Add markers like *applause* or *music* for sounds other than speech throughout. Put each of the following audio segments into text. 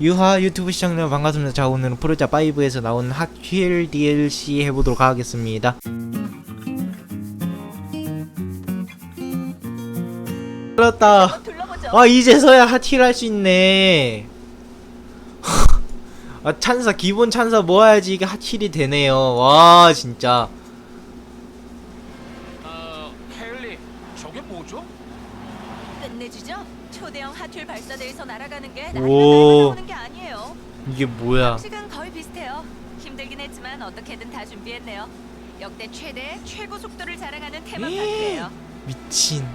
유하 유튜브 시청자 반갑습니다. 자 오늘은 프로자 5에서 나온 핫휠 DLC 해보도록 하겠습니다. 둘러보죠. 아 이제서야 핫휠 할 수 있네. *laughs* 아 찬사 기본 찬사 모아야지 이게 핫휠이 되네요. 와 진짜. 어, 헨리, 저게 뭐죠? 끝내주죠. 핫휠 발사대에서 날아가는 게 오. 날아가는 게 아니에요. 이게 뭐야? 방식은 거의 비슷해요. 힘들긴 했지만 어떻게든 다 준비했네요. 역대 최대 최고 속도를 자랑하는 테마파크예요. 미친.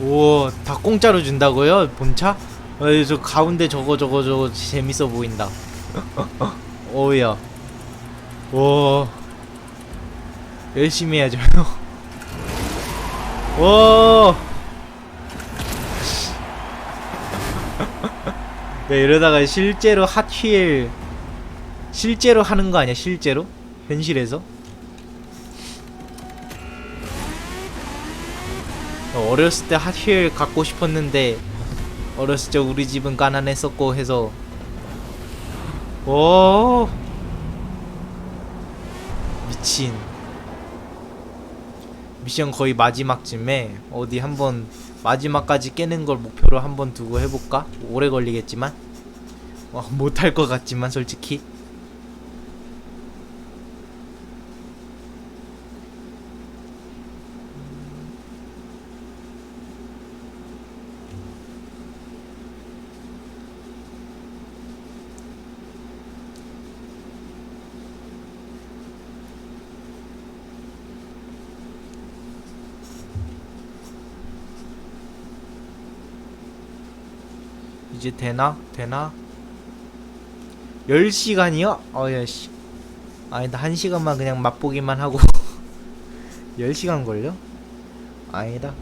오, 다 공짜로 준다고요? 본차? 어, 저 가운데 저거 저거 저거 재밌어 보인다. *laughs* 오야. 오. 열심히 해야죠. *laughs* 오. *laughs* 네, 이러다가 실제로 핫휠 실제로 하는 거 아니야? 실제로? 현실에서? 어, 어렸을 때 핫휠 갖고 싶었는데 어렸을 때 우리 집은 가난했었고 해서. 오! 미친. 미션 거의 마지막쯤에 어디 한번 마지막까지 깨는 걸 목표로 한번 두고 해볼까? 오래 걸리겠지만? 어, 못할 것 같지만 솔직히 이제 되나? 되나? 10시간이요? 어야 씨 아니다 1시간만 그냥 맛보기만 하고 *laughs* 10시간 걸려? 아니다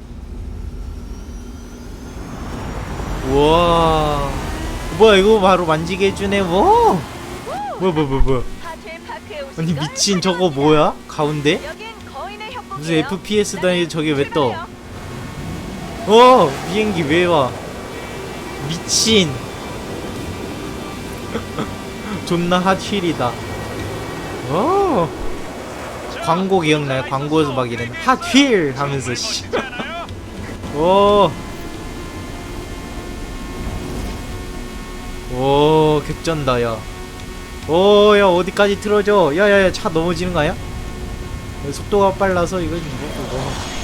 우와 뭐야 이거 바로 만지게 해주네 뭐 뭐야 뭐야 뭐야 뭐야 아니 걸 미친 저거. 뭐야? 가운데? 무슨 FPS 다니 저게 왜 떠? 어 비행기 왜 와? 미친. *laughs* 존나 핫휠이다. 어 광고 기억나요? 광고에서 막 이런 핫휠 하면서 씨. *laughs* 오. 오 개쩐다 야. 오 야 어디까지 틀어져? 야야야 차 넘어지는 거 아니야? 속도가 빨라서 이거 뭐 이거.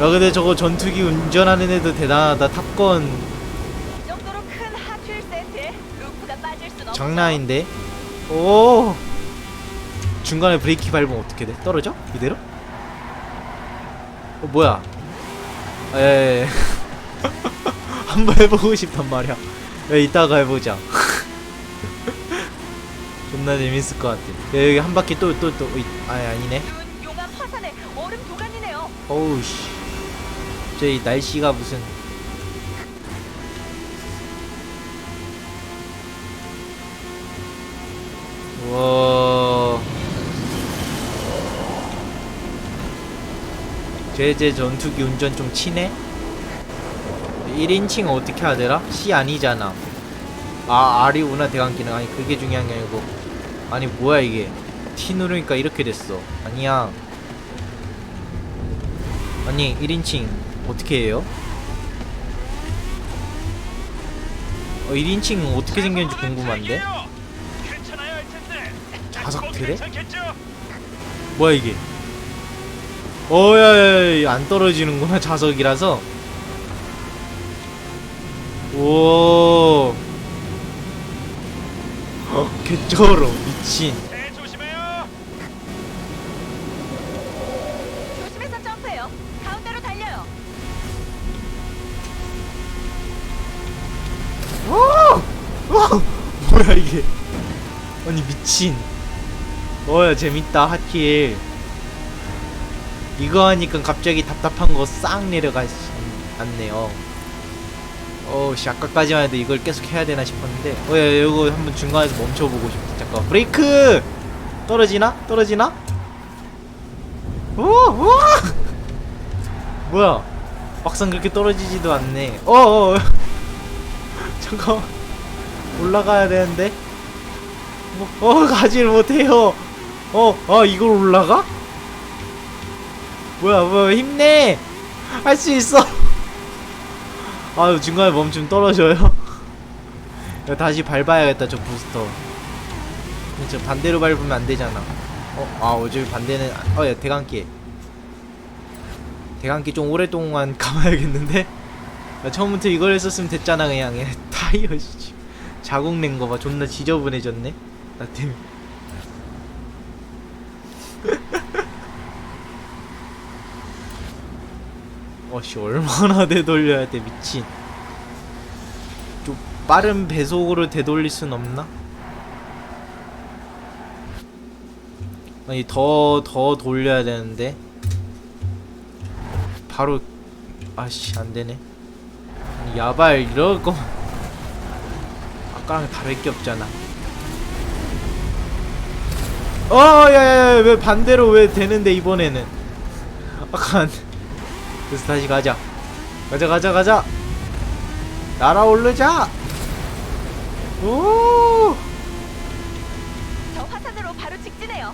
야 근데 저거 전투기 운전하는 애도 대단하다 탑건 이 정도로 큰 핫휠 세트에 루프가 빠질 순 없어. 장난 아닌데 오 중간에 브레이크 밟으면 어떻게 돼? 떨어져? 이대로? 어 뭐야 에 *laughs* 한번 해보고 싶단 말이야 야 이따가 해보자 *laughs* 존나 재밌을 것 같아 야, 여기 한 바퀴 또 또또 아니 아니네 눈 용암 화산에 얼음 도가니네요. 어우 씨. 저이 날씨가 무슨 와. 제제 전투기 운전 좀 치네? 1인칭 어떻게 하더라? C 아니잖아. 아, R이구나, 대강기능. 아니, 그게 중요한 게 아니고. 아니, 뭐야, 이게. T 누르니까 이렇게 됐어. 아니야. 아니 1인칭 어떻게 해요? 어 1인칭 어떻게 생겼는지 궁금한데? 괜찮아야 할 텐데. 자석 트레? 괜찮겠죠? 뭐야 이게 어야야야 안 떨어지는구나 자석이라서 오 어, 개쩔어 미친 뭐야 이게? 아니 미친. 어야 재밌다 핫힐 이거 하니까 갑자기 답답한 거 싹 내려가 않네요. 어우씨 아까까지만 해도 이걸 계속 해야 되나 싶었는데. 어 야, 이거 한번 중간에서 멈춰보고 싶어. 잠깐 브레이크! 떨어지나? 떨어지나? 오! 오! *laughs* 뭐야? 막상 그렇게 떨어지지도 않네. *laughs* 어어 잠깐 올라가야 되는데? 뭐, 어 *laughs* 가지를 못해요. 어 아 이걸 올라가? 뭐야 뭐야 힘내! 할 수 있어! *laughs* 아유 중간에 멈추면 떨어져요. *laughs* 야, 다시 밟아야겠다 저 부스터. 저 반대로 밟으면 안 되잖아. 어? 아 어차피 반대는 어야 대강기 대강기 좀 오랫동안 감아야겠는데? 야, 처음부터 이걸 했었으면 됐잖아 그냥. 얘 타이어 씨 자국 낸 거 봐. 존나 지저분해졌네. 나 때문에. *laughs* 어씨 얼마나 되돌려야 돼 미친. 좀 빠른 배속으로 되돌릴 순 없나? 아니 더더 돌려야 되는데. 바로 아씨 안되네. 야발 이럴 거 아까랑 다를 게 없잖아. 어 야야야 왜 반대로 왜 되는데 이번에는? 안 그래서 다시 가자. 가자 가자 가자. 날아오르자. 오 저 화산으로 바로 직진해요.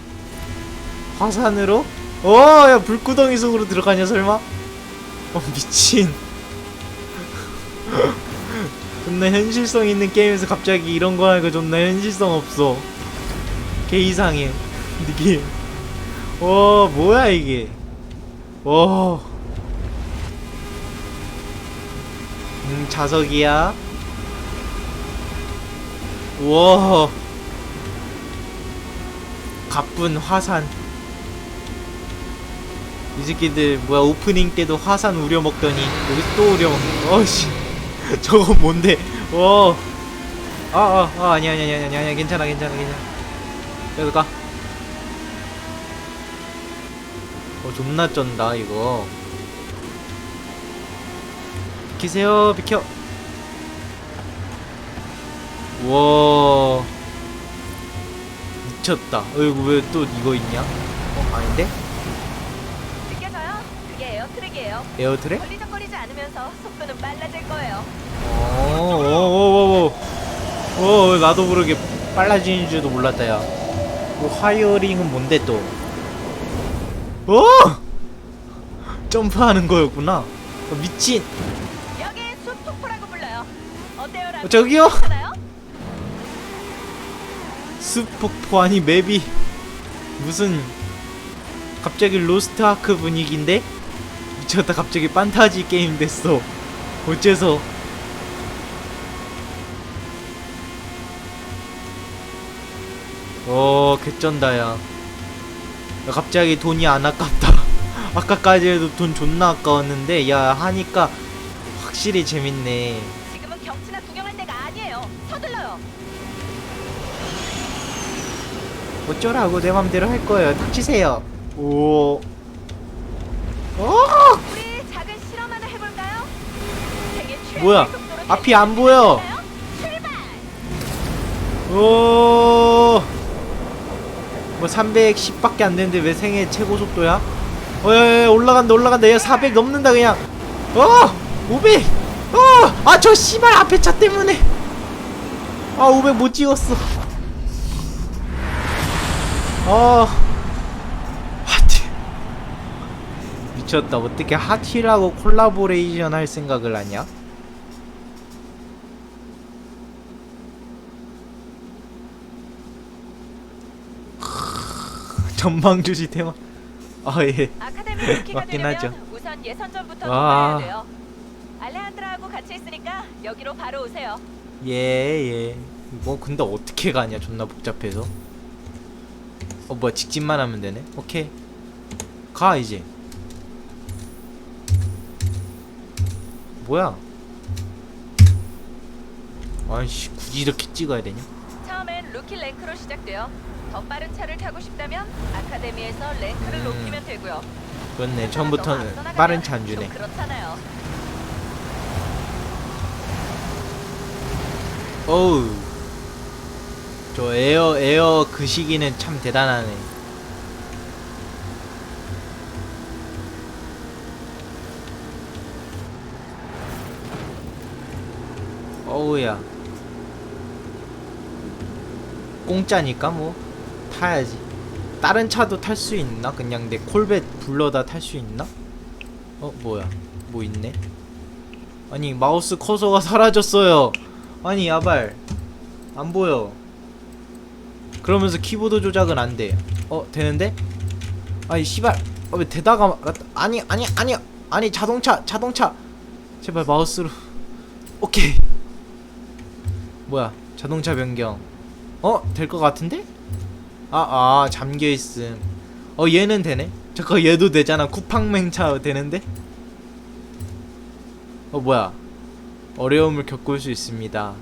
화산으로? 어야 불구덩이 속으로 들어가냐 설마? 어 미친 존나 현실성 있는 게임에서 갑자기 이런 거 하니까 존나 현실성 없어 개 이상해 느낌 와 뭐야 이게 와 음, 자석이야. 우와. 가쁜 화산. 이 새끼들 뭐야 오프닝 때도 화산 우려 먹더니 여기서 또 우려 먹는 거. 어씨. *laughs* 저거 뭔데? 와. 아, 아, 아, 아니야, 아니야, 아니야, 아니야, 괜찮아, 괜찮아, 괜찮아. 여기 가. 어, 존나 쩐다, 이거. 비키세요 비켜 우와 미쳤다 어이구 왜 또 이거 있냐 어 아닌데 느껴져요? 그게 에어트랙이에요. 에어트랙 걸리적거리지 않으면서 속도는 빨라질 거예요. 어오오오오 어 나도 모르게 빨라지는 줄도 몰랐다 야 뭐, 하이어링은 뭔데 또 어! 점프하는 거였구나 어, 미친 여기 숲 폭포라고 불러요. 어때요? 어, 저기요? 괜찮아요? 숲폭포 아니 맵이 무슨 갑자기 로스트 아크 분위기인데 미쳤다 갑자기 판타지 게임 됐어 어째서 어 개쩐다 야 야, 갑자기 돈이 안 아깝다 *laughs* 아까까지 해도 돈 존나 아까웠는데 야 하니까 확실히 재밌네 지금은 경치나 구경할 때가 아니에요. 서둘러요. 어쩌라고 내 맘대로 할 거예요. 닥치세요. 오. 어! 우리 작은 실험 하나 해볼까요? 최고의 뭐야? 속도로 앞이 안 보여. 출발! 오. 뭐 310밖에 안 되는데 왜 생애 최고 속도야? 어, 야, 야, 올라간다, 올라간다. 야, 400 넘는다 그냥. 어! 500. 어! 아, 저 씨발 앞에 차 때문에. 아, 500 못 찍었어. 어. 하트. 미쳤다. 어떻게 하티라고 콜라보레이션 할 생각을 하냐? 전방주시 테마. 아 예. 아카데미 루키가 맞긴 되려면 하죠. 우선 예선전부터 아. 통과해야 돼요. 알레한드라하고 같이 있으니까 여기로 바로 오세요. 예 예. 뭐 근데 어떻게 가냐? 존나 복잡해서. 어 뭐야 직진만 하면 되네. 오케이. 가 이제. 뭐야? 아이씨 굳이 이렇게 찍어야 되냐? 루키 랭크로 시작돼요. 더 빠른 차를 타고 싶다면 아카데미에서 랭크를 음. 높이면 되고요. 그렇네. 처음부터는 빠른 차안 주네. 좀 그렇잖아요. 어우 저 에어 에어 그 시기는 참 대단하네 어우야 공짜니까 뭐 타야지. 다른 차도 탈 수 있나? 그냥 내 콜벳 불러다 탈 수 있나? 어 뭐야? 뭐 있네? 아니 마우스 커서가 *laughs* 사라졌어요. 아니 야발. 안 보여. 그러면서 키보드 조작은 안돼. 어 되는데? 아니 씨발. 어, 왜 되다가 막- 아니 아니 아니 아니 자동차 자동차. 제발 마우스로. *laughs* 오케이. 뭐야? 자동차 변경 어? 될 것 같은데? 아, 아, 잠겨있음. 어, 얘는 되네? 잠깐, 얘도 되잖아. 쿠팡맹차 되는데? 어, 뭐야. 어려움을 겪을 수 있습니다.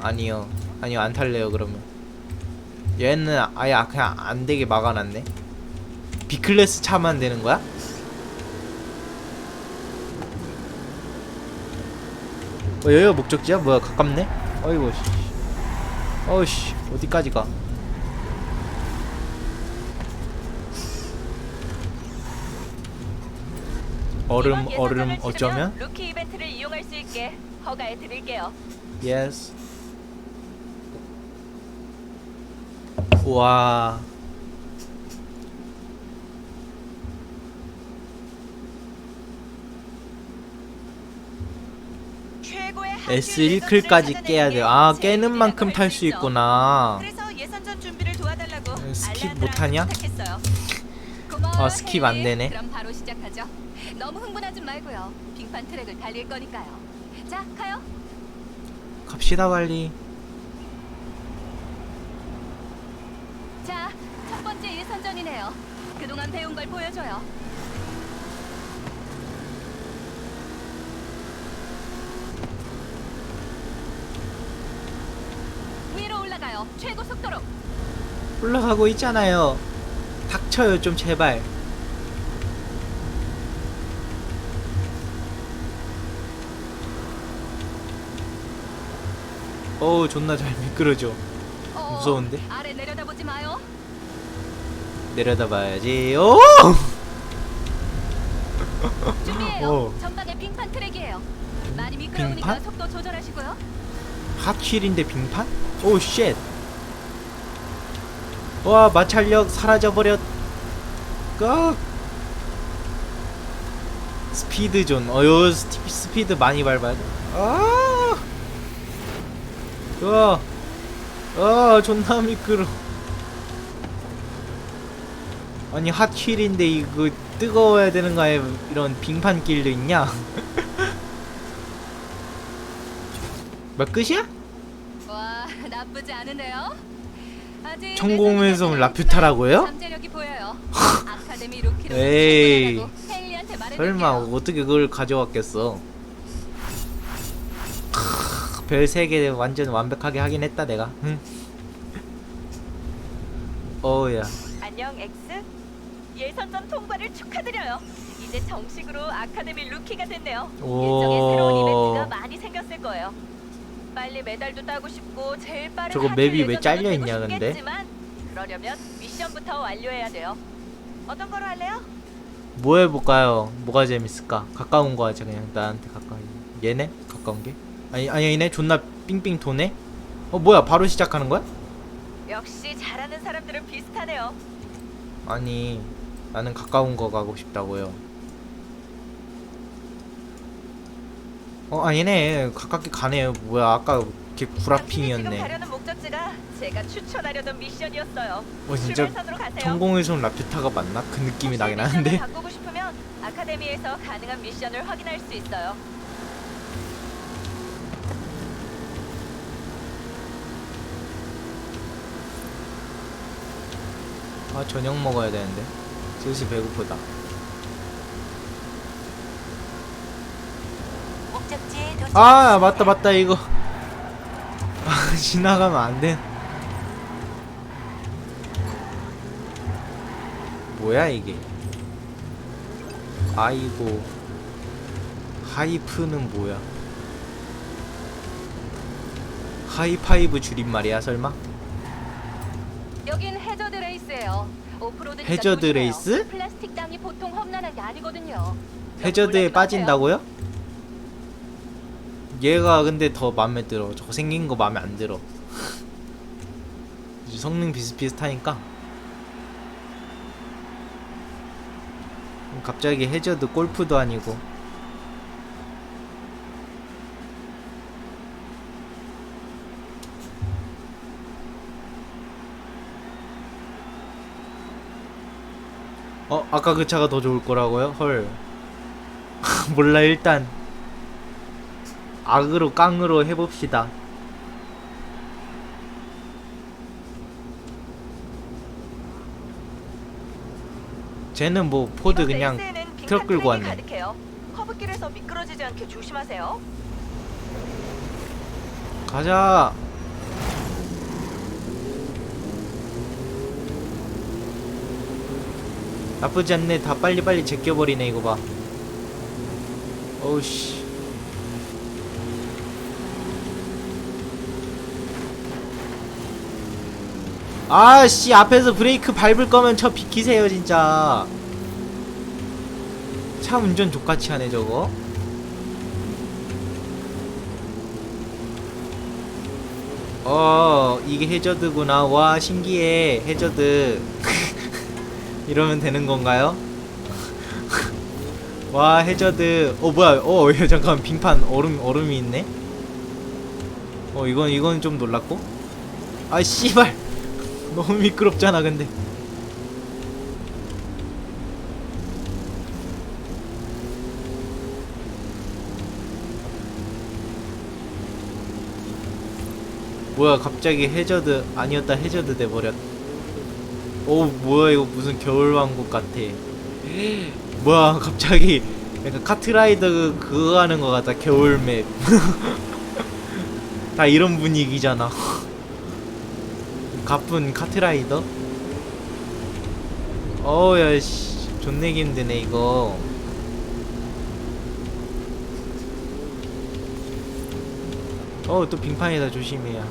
아니요. 아니요, 안 탈래요, 그러면. 얘는 아예 그냥 안 되게 막아놨네. B클래스 차만 되는 거야? 어, 여기가 목적지야? 뭐야, 가깝네? 어이구, 씨. 어이씨, 어디까지 가? 얼음 이번 얼음 치르면 어쩌면 루키 이벤트를 이용할 수 있게 허가해 드릴게요. yes 와 S1클까지 예선전을 깨야 돼. 찾아내는 아게 깨는 제 만큼 탈 수. 있구나. 음, 스킵 못하냐? 아, 스킵 안. 되네. 그럼 바로 시작하죠. 너무 흥분하지 말고요. 빙판 트랙을 달릴 거니까요. 자, 가요. 갑시다 빨리. 자, 첫 번째 예선전이네요. 그동안 배운 걸 보여줘요. 위로 올라가요. 최고 속도로. 올라가고 있잖아요. 닥쳐요 좀 제발. 어우 존나 잘 미끄러져. 어, 무서운데? 아래 내려다보지 마요. 내려다봐야지. 오! 준비해요. 어. 전방에 빙판 트랙이에요. 많이 미끄러우니까 빙판? 속도 조절하시고요. 핫휠인데 빙판? 오 쉣. 와 마찰력 사라져 버렸. 까. 스피드 존. 어요 스피드 많이 밟아야 돼. 아. 와. 아 존나 미끄러. 아니 핫휠인데 이거 뜨거워야 되는 거에 이런 빙판 길도 있냐? *laughs* 몇 끝이야? 와, 나쁘지 않은데요. 아직 레전드 라퓨타라고요? 잠재력이 보여요. 아카데미 루키로 *laughs* 에이. 헨리한테 말해줄게요. 설마 어떻게 그걸 가져왔겠어? 별 3개 완전 완벽하게 하긴 했다 내가 응. 어우야 안녕 엑스. 예선전 통과를 축하드려요. 이제 정식으로 아카데미 루키가 됐네요. 오. 일정에 새로운 이벤트가 많이 생겼을 거예요. 빨리 메달도 따고 싶고 제일 빠른 저거 맵이 왜 잘려 있냐, 근데? 그러려면 미션부터 완료해야 돼요. 어떤 거로 할래요? 뭐 해볼까요? 뭐가 재밌을까? 가까운 거 하자 그냥 나한테 가까운 얘네? 가까운 게? 아니 아니 얘네 존나 삥삥 도네? 어 뭐야 바로 시작하는 거야? 역시 잘하는 사람들은 비슷하네요. 아니 나는 가까운 거 가고 싶다고요 어 아니네 가깝게 가네요 뭐야 아까 이렇게 구라핑이었네 가려는 목적지가 제가 추천하려던 미션이었어요. 어 진짜 출발선으로 가세요. 천공에선 라퓨타가 맞나? 그 느낌이 혹시 나긴 미션을 하는데 바꾸고 싶으면 아카데미에서 가능한 미션을 확인할 수 있어요. 아 저녁 먹어야 되는데 슬슬 배고프다 목적지에 도착. 아 맞다 맞다 이거 아 *laughs* 지나가면 안 돼 뭐야 이게 아이고 하이프는 뭐야 하이파이브 줄임말이야 설마? 여긴 해저드 레이스예요. 오프로드니까 해저드. 레이스? 플라스틱 땅이 보통 험난한 게 아니거든요. 해저드에 빠진다고요? 얘가 근데 더 마음에 들어. 저거 생긴 거 마음에 안 들어. 성능 비슷비슷하니까. 갑자기 해저드 골프도 아니고. 어, 아까 그 차가 더 좋을 거라고요? 헐. *laughs* 몰라 일단 악으로 깡으로 해봅시다. 쟤는 뭐 포드 그냥 트럭 끌고 왔네. 커브길에서 미끄러지지 않게 조심하세요. 가자. 나쁘지 않네. 다 빨리빨리 제껴버리네 이거 봐. 어우씨. 아씨 앞에서 브레이크 밟을 거면 저 비키세요 진짜. 차 운전 족같이 하네 저거. 어 이게 해저드구나. 와 신기해. 해저드. *laughs* 이러면 되는 건가요? *laughs* 와 해저드. 어 뭐야. 어 야, 잠깐 빙판 얼음 얼음이 있네? 어 이건 이건 좀 놀랐고. 아 씨발 너무 미끄럽잖아 근데. 뭐야 갑자기 해저드 아니었다 해저드 돼버렸. 오 뭐야 이거 무슨 겨울왕국 같아. *gasps* 뭐야 갑자기 약간 카트라이더 그- 그거 하는 거 같다 겨울맵. *laughs* 다 이런 분위기잖아 *laughs* 가쁜 카트라이더? 어우 야 씨. 존내기 힘드네 이거. 어또 빙판이다 조심해야.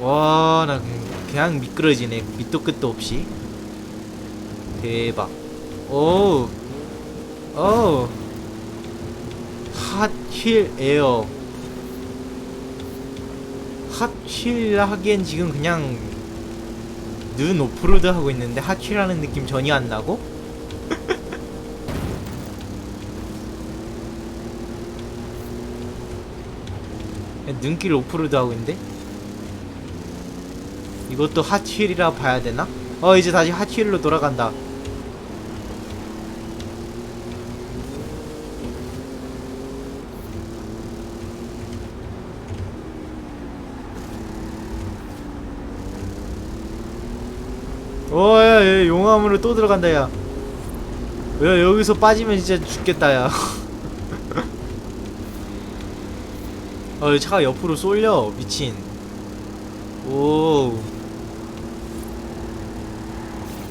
와 나 그냥 미끄러지네. 밑도 끝도 없이. 대박. 오우. 오우. 핫힐 에어 핫힐 하기엔 지금 그냥 눈 오프로드 하고 있는데 핫힐하는 느낌 전혀 안 나고? 눈길 오프로드 하고 있는데? 이것도 핫휠이라 봐야 되나? 어 이제 다시 핫휠로 돌아간다 야, 용암으로 또 들어간다 야. 야 여기서 빠지면 진짜 죽겠다 야. *laughs* 어 차가 옆으로 쏠려 미친. 오.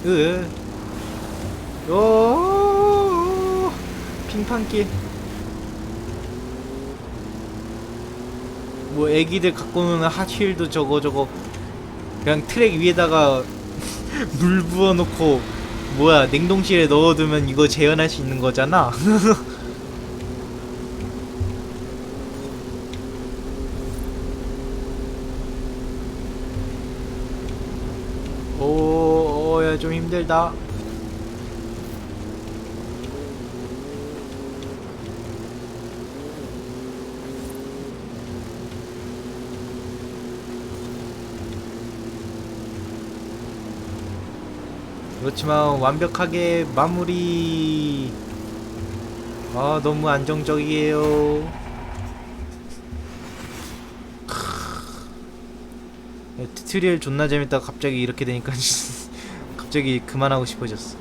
으. 오. 핑판길. 뭐 애기들 갖고 노는 핫휠도 저거 저거 그냥 트랙 위에다가 *laughs* 물 부어놓고 뭐야 냉동실에 넣어두면 이거 재현할 수 있는 거잖아. *laughs* 오, 오, 야, 좀 힘들다. 그렇지만 완벽하게 마무리. 아, 너무 안정적이에요. 야, 튜토리얼 존나 재밌다 갑자기 이렇게 되니까 *laughs* 갑자기 그만하고 싶어졌어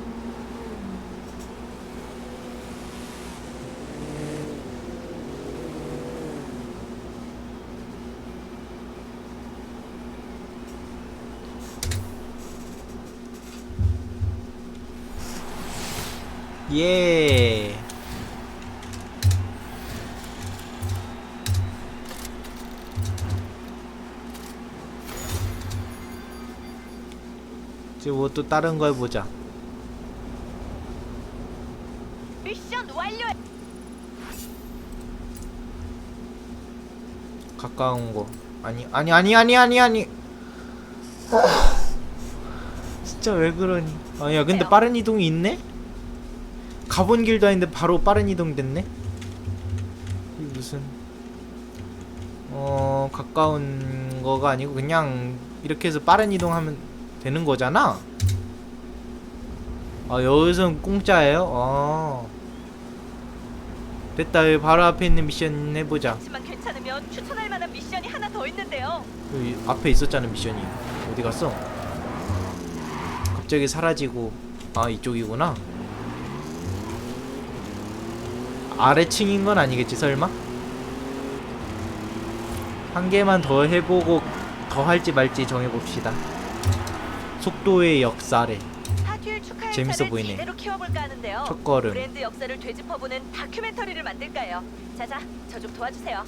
예 이제 뭐 또 다른 거 해보자. 미션 완료. 가까운 거. 아니 아니 아니 아니 아니 아니. 진짜 왜 그러니? 아니야 근데 빠른 이동이 있네? 가본 길도 아닌데 바로 빠른 이동 됐네? 이 무슨 어 가까운 거가 아니고 그냥 이렇게 해서 빠른 이동하면 되는 거잖아? 아 여기선 공짜예요? 아 됐다 여기 바로 앞에 있는 미션 해보자 하지만 괜찮으면 추천할 만한 미션이 하나 더 있는데요. 여기 앞에 있었잖아 미션이 어디 갔어? 갑자기 사라지고 아 이쪽이구나 아래층인 건 아니겠지 설마? 한 개만 더 해보고 더 할지 말지 정해봅시다 속도의 역사래 재밌어 보이네. 하는데요. 첫걸음 브랜드 역사를 되짚어보는 다큐멘터리를 만들까요? 자자, 저 좀 도와주세요.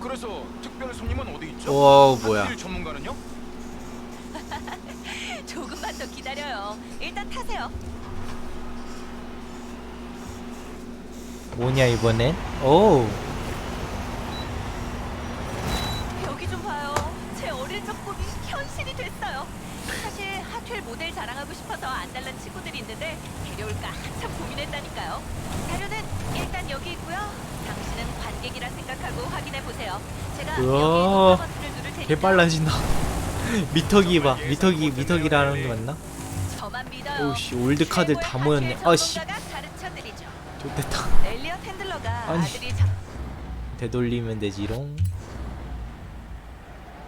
그래서 특별 손님은 어디 있죠? 와 뭐야 전문가는요? 기다려요. 일단 타세요. 뭐냐 이번엔? 오 여기 좀 봐요. 제 어릴 적 꿈이 현실이 됐어요. 사실 핫휠 모델 자랑하고 싶어서 안달난 친구들이 있는데 데려올까 한참 고민했다니까요. 자료는 일단 여기 있고요. 당신은 관객이라 생각하고 확인해 보세요. 제가 우와. 여기 버튼을 누를 테니까 개 빨라진다 *laughs* 미터기 봐 미터기 미터기라는 게 맞나? 오씨 올드 카드 다 모였네 아씨. 좋됐다 아니. 되돌리면 되지롱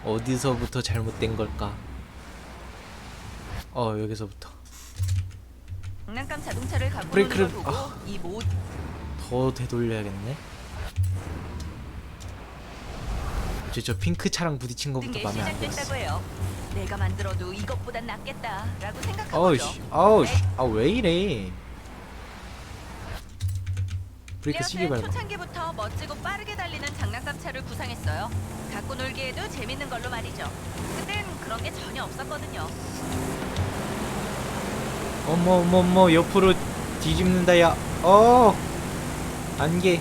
어디서부터 잘못된 걸까 어 여기서부터 장난감 자동차를 갖고 브레이크를- 아. 더 되돌려야겠네 저, 저 핑크 차랑 부딪힌 게 마음에 안 들었어. 내가 만들어도 이것보단 낫겠다라고 생각한 거죠. 어우씨. 아우씨. 아 왜 이래? 브레이크 시기 밟아 초창기부터 멋지고 빠르게 달리는 장난감 차를 구상했어요. 갖고 놀기에도 재밌는 걸로 말이죠. 그땐 그런 게 전혀 없었거든요. 어머 어머 어머 옆으로 뒤집는다 야 어! 안개.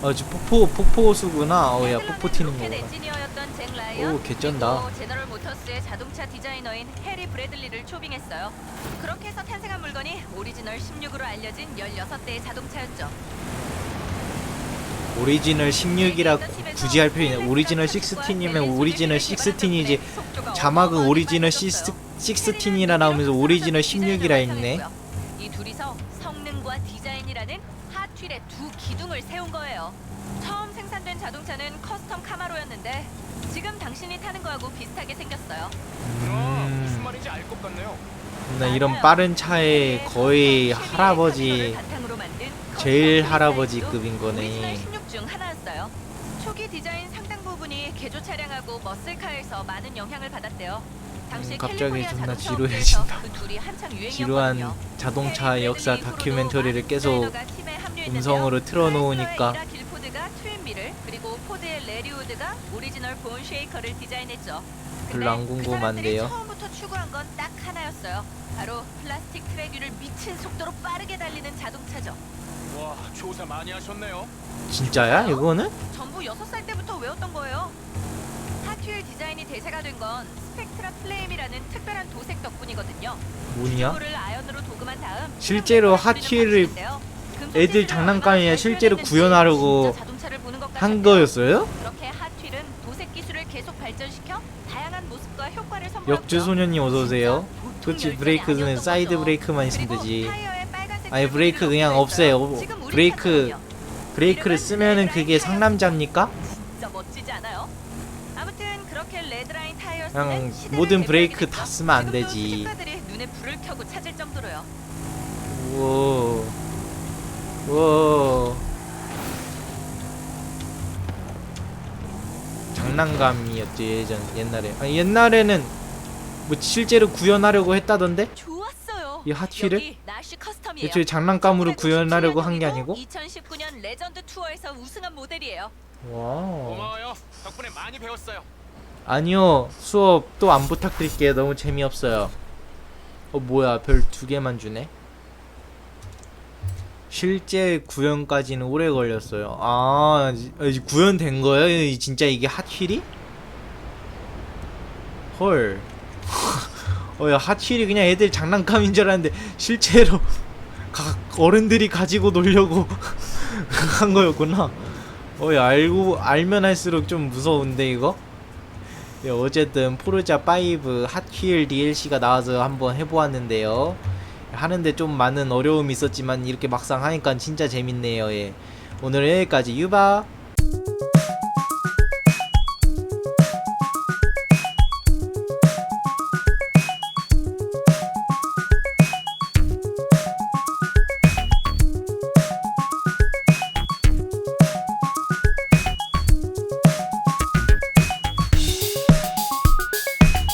어저 폭포 폭포수구나. 어야 폭포 튀는 엔지니어였던 잭 라이언 오, 개쩐다. 그리고 제너럴 모터스의 자동차 디자이너인 해리 브래들리를 초빙했어요. 그렇게 해서 탄생한 물건이 오리지널 16으로 알려진 16대의 자동차였죠. 오리지널 16이라 굳이 할 필요 있네 오리지널 16이면 오리지널 16이지 자막은 오리지널 16이라 나오면서 오리지널 16이라 있네 이 둘이서 성능과 디자인이라는 핫휠의 두 기둥을 세운 거예요. 처음 생산된 자동차는 커스텀 카마로였는데 지금 당신이 타는 거하고 비슷하게 생겼어요. 아, 무슨 음, 말인지 알 것 같네요. 나 이런 빠른 차에 거의 할아버지 제일 할아버지급인 거네. 16중 하나였어요. 초기 디자인 상당 부분이 개조 차량하고 머슬카에서 많은 영향을 받았대요. 당시 음, 갑자기 존나 지루해진다. 그 지루한. 자동차 역사 다큐멘터리를 계속. 음성으로 틀어놓으니까 우드가 오리지널 본 쉐이커를 디자인했죠. 근데 그 궁금한데요. 사람들이 처음부터 추구한 건 딱 하나였어요. 바로 플라스틱 트랙 위를 미친 속도로 빠르게 달리는 자동차죠. 와, 조사 많이 하셨네요. 진짜야 이거는? 전부 6살 때부터 외웠던 거예요. 핫휠 디자인이 대세가 된 건 스펙트라 플레임이라는 특별한 도색 덕분이거든요. 뭐냐? 를 아연으로 도금한 다음 실제로 핫휠을. 애들 금속 장난감이 아니라 재질을 실제로 구현하려고 한. 거였어요? 그렇게 핫휠은 도색 기술을 계속 발전시켜 다양한 모습과 효과를 선보였죠. 역주 소년님 어서 오세요. 진짜 보통 그렇지 열전이 브레이크는 사이드. 브레이크만 있으면 되지. 아니, 브레이크 그냥. 없애요. 브레이크. 브레이크를 쓰면은 그게 상남자입니까? 그냥 모든 브레이크 다 쓰면 안 되지. 우와. 우와. 장난감이었지 예전 옛날에. 아니 옛날에는 뭐 실제로 구현하려고 했다던데? 좋았어요. 이 핫휠을? 나시 커스텀. 애초에 장난감으로 구현하려고 한 게 아니고 2019년 레전드 투어에서 우승한 모델이에요. 와우 고마워요. 덕분에 많이 배웠어요. 아니요 수업 또 안 부탁드릴게요 너무 재미없어요 어 뭐야 별 두 개만 주네 실제 구현까지는 오래 걸렸어요 아 이- 아, 이제 구현된 거예요 이- 진짜 이게 핫휠이? 헐 어야 핫휠이 그냥 애들 장난감인 줄 알았는데 실제로 가, 어른들이 가지고 놀려고 *laughs* 한 거였구나 어야 알고 알면 할수록 좀 무서운데 이거 예, 어쨌든 포르자 5 핫휠 DLC가 나와서 한번 해보았는데요. 하는데 좀 많은 어려움이 있었지만 이렇게 막상 하니까 진짜 재밌네요. 예. 오늘은 여기까지 유바.